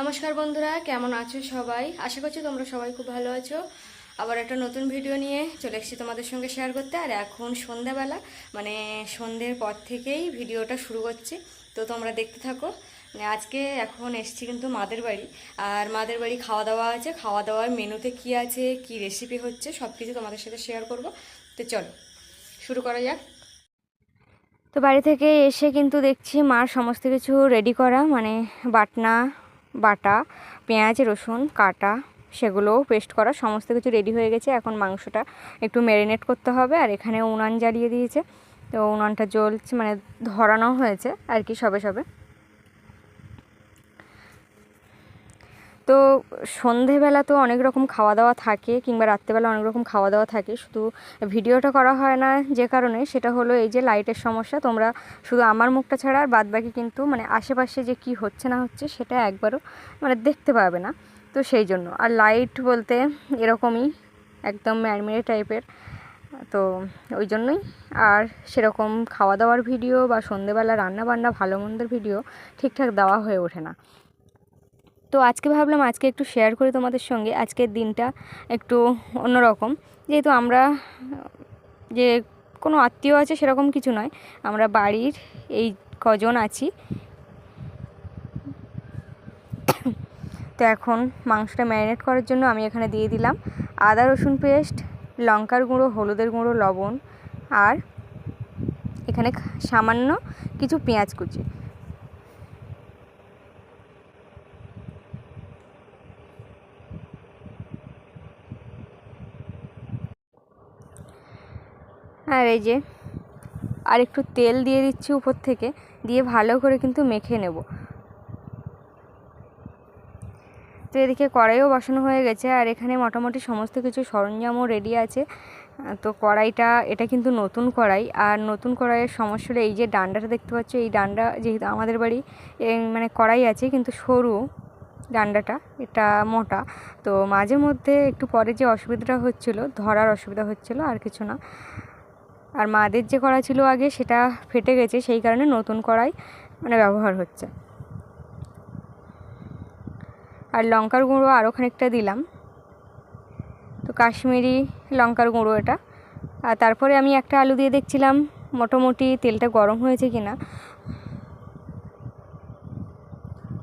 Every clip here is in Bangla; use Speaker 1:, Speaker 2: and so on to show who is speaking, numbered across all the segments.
Speaker 1: নমস্কার বন্ধুরা, কেমন আছো সবাই? আশা করছি তোমরা সবাই খুব ভালো আছো। আবার একটা নতুন ভিডিও নিয়ে চলে এসেছি তোমাদের সঙ্গে শেয়ার করতে। আর এখন সন্ধ্যাবেলা মানে সন্ধ্যের পর থেকেই ভিডিওটা শুরু করছি তো তোমরা দেখতে থাকো। মানে আজকে এখন এসছি কিন্তু মাদের বাড়ি। আর মাদের বাড়ি খাওয়া দাওয়া আছে। খাওয়া দাওয়ার মেনুতে কি আছে, কি রেসিপি হচ্ছে সব কিছু তোমাদের সাথে শেয়ার করব। তো চলো, শুরু করা যাক। তো বাড়ি থেকে এসে কিন্তু দেখছি মার সমস্ত কিছু রেডি করা। মানে বাটনা বাটা, পেঁয়াজ, রসুন, কাটা, সেগুলোও পেস্ট করা, সমস্ত কিছু রেডি হয়ে গেছে। এখন মাংসটা একটু ম্যারিনেট করতে হবে আর এখানে উনান জ্বালিয়ে দিয়েছে। তো উনানটা জ্বলছে মানে ধরানো হয়েছে আর কি সবে সবে। তো সন্ধেবেলা তো অনেক রকম খাওয়া দাওয়া থাকে কিংবা রাত্রেবেলা অনেক রকম খাওয়া দাওয়া থাকে। শুধু ভিডিওটা করা হয় না যে কারণে, সেটা হলো এই যে লাইটের সমস্যা। তোমরা শুধু আমার মুখটা ছাড়া আর বাদ বাকি কিন্তু মানে আশেপাশে যে কি হচ্ছে না হচ্ছে সেটা একবারও মানে দেখতে পাবে না। তো সেই জন্য। আর লাইট বলতে এরকমই, একদম ম্যারমেরে টাইপের। তো ওই জন্যই। আর সেরকম খাওয়া দাওয়ার ভিডিও বা সন্ধেবেলা রান্না বান্না ভালো মন্দের ভিডিও ঠিকঠাক দেওয়া হয়ে ওঠে না। তো আজকে ভাবলাম আজকে একটু শেয়ার করি তোমাদের সঙ্গে। আজকের দিনটা একটু অন্যরকম। যেহেতু আমরা, যে কোনো আত্মীয় আছে সেরকম কিছু নয়, আমরা বাড়ির এই কজন আছি। তো এখন মাংসটা ম্যারিনেট করার জন্য আমি এখানে দিয়ে দিলাম আদা, রসুন পেস্ট লঙ্কার গুঁড়ো, হলুদের গুঁড়ো, লবণ আর এখানে সামান্য কিছু পেঁয়াজ কুচি। আর এই যে। আর একটু তেল দিয়ে দিচ্ছি উপর থেকে, দিয়ে ভালো করে কিন্তু মেখে নেব। তো এদিকে কড়াইও বসানো হয়ে গেছে, আর এখানে মোটামুটি সমস্ত কিছু সরঞ্জামও রেডি আছে। তো কড়াইটা, এটা কিন্তু নতুন কড়াই, আর নতুন কড়াইয়ের সমস্যাটা এই যে ডান্ডাটা দেখতে পাচ্ছ, এই ডান্ডা যেহেতু আমাদের বাড়ি মানে কড়াই আছে, কিন্তু সরু ডান্ডাটা, এটা মোটা। তো মাঝে মধ্যে একটু পরে যে অসুবিধাটা হচ্ছিল, ধরার অসুবিধা হচ্ছিল, আর কিছু না। আর মাদের যে কড়াই ছিল আগে সেটা ফেটে গেছে, সেই কারণে নতুন কড়াই মানে ব্যবহার হচ্ছে। আর লঙ্কার গুঁড়ো আরও খানিকটা দিলাম। তো কাশ্মীরি লঙ্কার গুঁড়ো এটা। আর তারপরে আমি একটা আলু দিয়ে দেখছিলাম, মোটামুটি তেলটা গরম হয়েছে কি না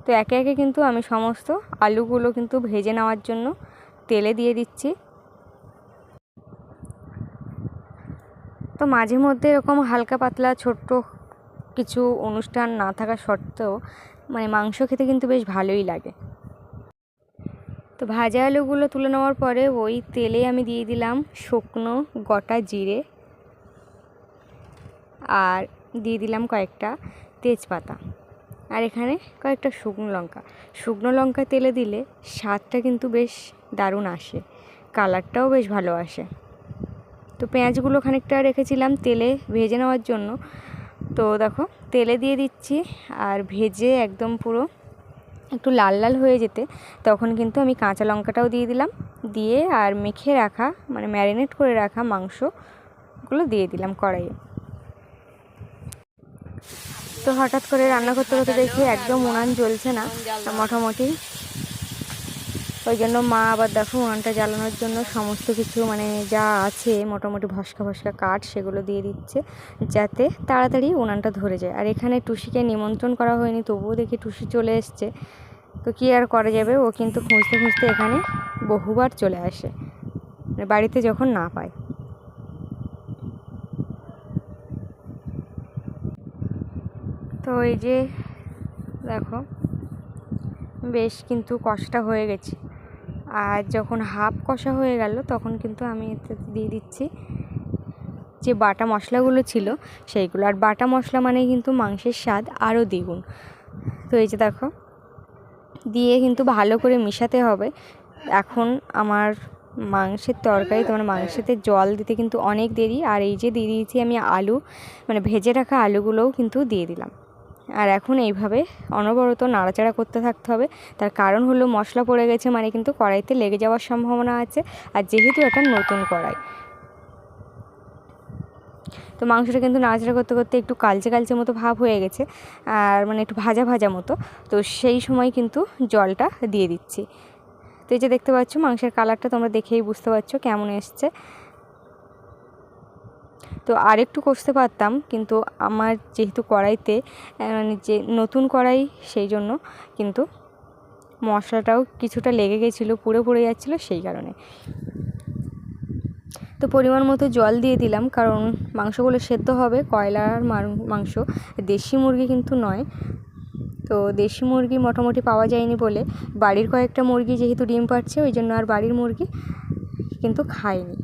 Speaker 1: তো একে একে কিন্তু আমি সমস্ত আলুগুলো কিন্তু ভেজে নেওয়ার জন্য তেলে দিয়ে দিচ্ছি। তো মাঝে মধ্যে এরকম হালকা পাতলা ছোট্ট কিছু অনুষ্ঠান না থাকা সত্ত্বেও মানে মাংস খেতে কিন্তু বেশ ভালোই লাগে। তো ভাজা আলুগুলো তুলে নেওয়ার পরে ওই তেলে আমি দিয়ে দিলাম শুকনো গোটা জিরে আর দিয়ে দিলাম কয়েকটা তেজপাতা আর এখানে কয়েকটা শুকনো লঙ্কা। শুকনো লঙ্কা তেলে দিলে স্বাদটা কিন্তু বেশ দারুণ আসে, কালারটাও বেশ ভালো আসে। তো পেঁয়াজগুলো খানিকটা রেখেছিলাম তেলে ভেজে নেওয়ার জন্য। তো দেখো, তেলে দিয়ে দিচ্ছি আর ভেজে একদম পুরো একটু লাল লাল হয়ে যেতে, তখন কিন্তু আমি কাঁচা লঙ্কাটাও দিয়ে দিলাম। দিয়ে আর মেখে রাখা মানে ম্যারিনেট করে রাখা মাংসগুলো দিয়ে দিলাম কড়াইয়ে। তো হঠাৎ করে রান্না করতে করতে দেখি একদম উনান জ্বলছে না, মোটামুটি। ওই জন্য মা আবার দেখো উনানটা জ্বালানোর জন্য সমস্ত কিছু মানে যা আছে, মোটামুটি ভস্কা ভস্কা কাঠ, সেগুলো দিয়ে দিচ্ছে যাতে তাড়াতাড়ি উনানটা ধরে যায়। আর এখানে টুসিকে নিমন্ত্রণ করা হয়নি, তবুও দেখি টুসি চলে এসছে। তো কী আর করা যাবে? ও কিন্তু খুঁজতে খুঁজতে এখানে বহুবার চলে আসে। মানে বাড়িতে যখন না পায়। তো এই যে দেখো, বেশ কিন্তু কষটা হয়ে গেছে। আর যখন হাফ কষা হয়ে গেল, তখন কিন্তু আমি এতে দিয়ে দিচ্ছি যে বাটা মশলাগুলো ছিল সেইগুলো। আর বাটা মশলা মানে কিন্তু মাংসের স্বাদ আরও দ্বিগুণ। তো এই যে দেখো, দিয়ে কিন্তু ভালো করে মিশাতে হবে। এখন আমার মাংসের তরকারি, তোমার মাংসেতে জল দিতে কিন্তু অনেক দেরি। আর এই যে দিয়ে দিয়েছি আমি আলু মানে ভেজে রাখা আলুগুলোও কিন্তু দিয়ে দিলাম। আর এখন এইভাবে অনবরত নাড়াচাড়া করতে থাকতে হবে। তার কারণ হলো মশলা পড়ে গেছে মানে কিন্তু কড়াইতে লেগে যাওয়ার সম্ভাবনা আছে আর যেহেতু এটা নতুন কড়াই। তো মাংসটা কিন্তু নাড়াচাড়া করতে করতে একটু কালচে কালচে মতো ভাব হয়ে গেছে, আর মানে একটু ভাজা ভাজা মতো। তো সেই সময় কিন্তু জলটা দিয়ে দিচ্ছি। তো এই যে দেখতে পাচ্ছ মাংসের কালারটা তোমরা দেখেই বুঝতে পারছ কেমন এসছে। তো আরেকটু কষতে পারতাম, কিন্তু আমার যেহেতু কড়াইতে মানে যে নতুন কড়াই সেই জন্য কিন্তু মশলাটাও কিছুটা লেগে গেছিল, পুড়ে পুড়ে যাচ্ছিল সেই কারণে। তো পরিমাণ মতো জল দিয়ে দিলাম, কারণ মাংসগুলো সেদ্ধ হবে কয়লার মাংস। দেশি মুরগি কিন্তু নয়। তো দেশি মুরগি মোটামুটি পাওয়া যায়নি বলে বাড়ির কয়েকটা মুরগি যেহেতু ডিম পাচ্ছে ওই জন্য আর বাড়ির মুরগি কিন্তু খায়নি।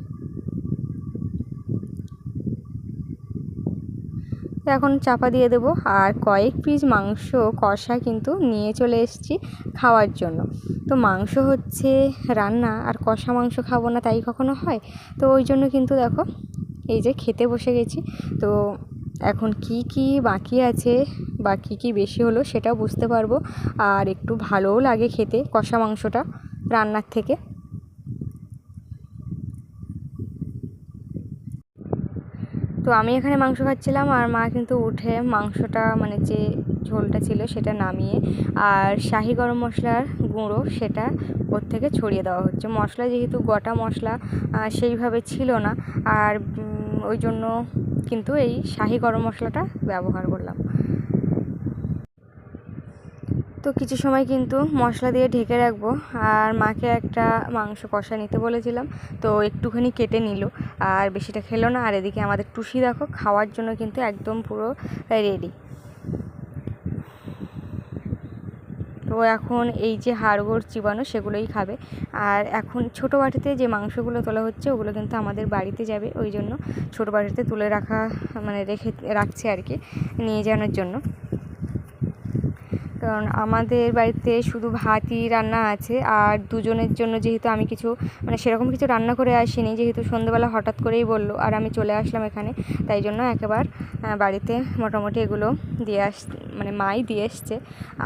Speaker 1: এখন চাপা দিয়ে দেবো আর কয়েক পিস মাংস, কষা কিন্তু নিয়ে চলে এসেছি খাওয়ার জন্য। তো মাংস হচ্ছে রান্না, আর কষা মাংস খাব না তাই কখনো হয়? তো ওই জন্য কিন্তু দেখো, এই যে খেতে বসে গেছি। তো এখন কি কি বাকি আছে বা কী কী বেশি হলো সেটাও বুঝতে পারব। আর একটু ভালোও লাগে খেতে কষা মাংসটা রান্নার থেকে। তো আমি এখানে মাংস খাচ্ছিলাম আর মা কিন্তু উঠে মাংসটা মানে যে ঝোলটা ছিল সেটা নামিয়ে আর শাহি গরম মশলার গুঁড়ো সেটা ওর থেকে ছড়িয়ে দেওয়া হচ্ছে। মশলা যেহেতু গোটা মশলা সেইভাবে ছিল না। আর ওই জন্য কিন্তু এই শাহি গরম মশলাটা ব্যবহার করলাম। তো কিছু সময় কিন্তু মশলা দিয়ে ঢেকে রাখব। আর মাকে একটা মাংস কষা নিতে বলেছিলাম, তো একটুখানি কেটে নিল। আর বেশিটা খেলো না, আর এদিকে আমাদের টুসি দেখো, খাওয়ার জন্য কিন্তু একদম পুরো রেডি তো এখন এই যে হাড়গোড় চিবানো, সেগুলোই খাবে। আর এখন ছোটো বাটিতে যে মাংসগুলো তোলা হচ্ছে, ওগুলো কিন্তু আমাদের বাড়িতে যাবে। ওই জন্য ছোটো বাটিতে তুলে রাখা মানে রেখে রাখছে আর কি, নিয়ে যাওয়ার জন্য। কারণ আমাদের বাড়িতে শুধু ভাতই রান্না আছে, আর দুজনের জন্য যেহেতু আমি কিছু মানে সেরকম কিছু রান্না করে আসিনি, যেহেতু সন্ধ্যেবেলা হঠাৎ করেই বলল, আর আমি চলে আসলাম এখানে, তাই জন্য একেবার বাড়িতে মোটামুটি এগুলো দিয়ে আস মানে মাই দিয়ে এসছে,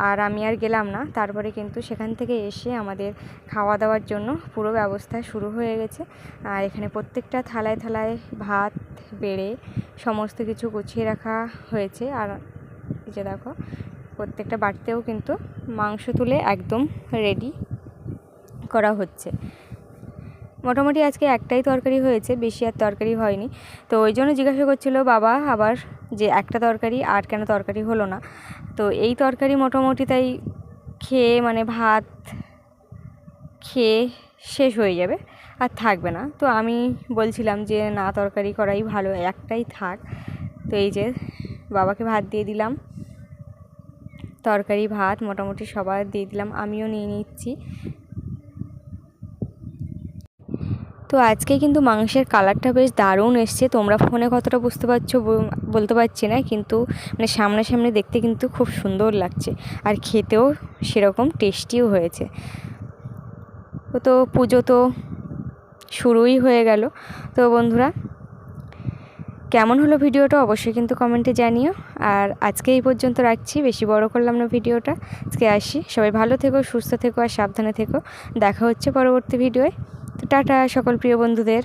Speaker 1: আর আমি আর গেলাম না, তারপরে কিন্তু সেখান থেকে এসে আমাদের খাওয়া দাওয়ার জন্য পুরো ব্যবস্থা শুরু হয়ে গেছে, আর এখানে প্রত্যেকটা থালায় থালায় ভাত, বেড়ে, সমস্ত কিছু গুছিয়ে রাখা হয়েছে, আর যে দেখো প্রত্যেকটা বাড়িতেও কিন্তু মাংস তুলে একদম রেডি করা হচ্ছে। মোটামুটি আজকে একটাই তরকারি হয়েছে, বেশি আর তরকারি হয়নি। তো ওই জন্য জিজ্ঞাসা করছিল, বাবা, আবার যে একটা তরকারি আর কেন তরকারি হলো না? তো এই তরকারি মোটামুটি তাই খেয়ে মানে ভাত খেয়ে শেষ হয়ে যাবে, আর থাকবে না। তো আমি বলছিলাম যে, না, তরকারি করাই ভালো, একটাই থাক। তো এই যে বাবাকে ভাত দিয়ে দিলাম। তরকারি, ভাত মোটামুটি সবার দিয়ে দিলাম, আমিও নিয়ে নিচ্ছি। তো আজকে কিন্তু মাংসের কালারটা বেশ দারুণ এসছে। তোমরা ফোনে কতটা বুঝতে পারছ বলতে পারছি না, কিন্তু মানে সামনাসামনি দেখতে কিন্তু খুব সুন্দর লাগছে আর খেতেও সেরকম টেস্টিও হয়েছে। তো পুজো তো শুরুই হয়ে গেল। তো বন্ধুরা কেমন হলো ভিডিওটা অবশ্যই কিন্তু কমেন্টে জানিও। আর আজকে এই পর্যন্ত রাখছি, বেশি বড় করলাম না ভিডিওটা। আজকে আসি। সবাই ভালো থেকো, সুস্থ থেকো আর সাবধানে থেকো। দেখা হচ্ছে পরবর্তী ভিডিওয়। তো টাটা সকল প্রিয় বন্ধুদের।